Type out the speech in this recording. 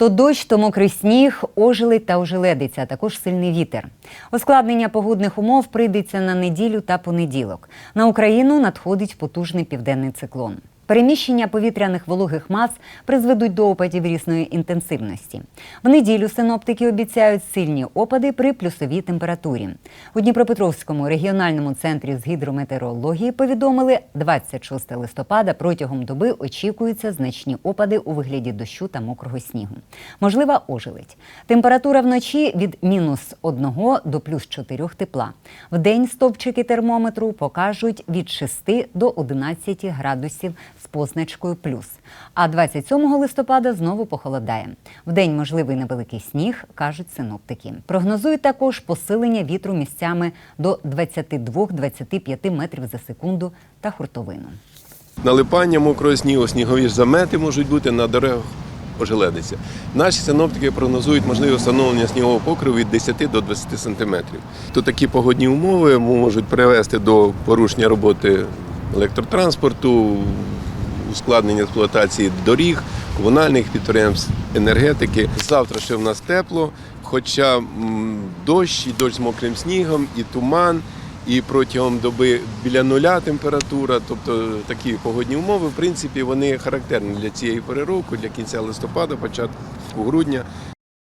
То дощ, то мокрий сніг, ожили та ожеледиця, а також сильний вітер. Ускладнення погодних умов прийдеться на неділю та понеділок. На Україну надходить потужний південний циклон. Переміщення повітряних вологих мас призведуть до опадів різної інтенсивності. В неділю синоптики обіцяють сильні опади при плюсовій температурі. У Дніпропетровському регіональному центрі з гідрометеорології повідомили, 26 листопада протягом доби очікуються значні опади у вигляді дощу та мокрого снігу. Можлива ожеледь. Температура вночі від мінус 1 до плюс 4 тепла. Вдень стовпчики термометру покажуть від 6 до 11 градусів з позначкою плюс. А 27 листопада знову похолодає. Вдень можливий невеликий сніг, кажуть синоптики. Прогнозують також посилення вітру місцями до 22-25 метрів за секунду та хуртовину. Налипання мокрого снігу, снігові замети можуть бути на дорогах ожеледиться. Наші синоптики прогнозують можливе встановлення снігового покриву від 10 до 20 сантиметрів. То такі погодні умови можуть привести до порушення роботи електротранспорту, ускладнення експлуатації доріг, комунальних підприємств, енергетики. Завтра ще в нас тепло, хоча дощ, і дощ з мокрим снігом, і туман. І протягом доби біля нуля температура, тобто такі погодні умови, в принципі, вони характерні для цієї переробки, для кінця листопада, початку грудня.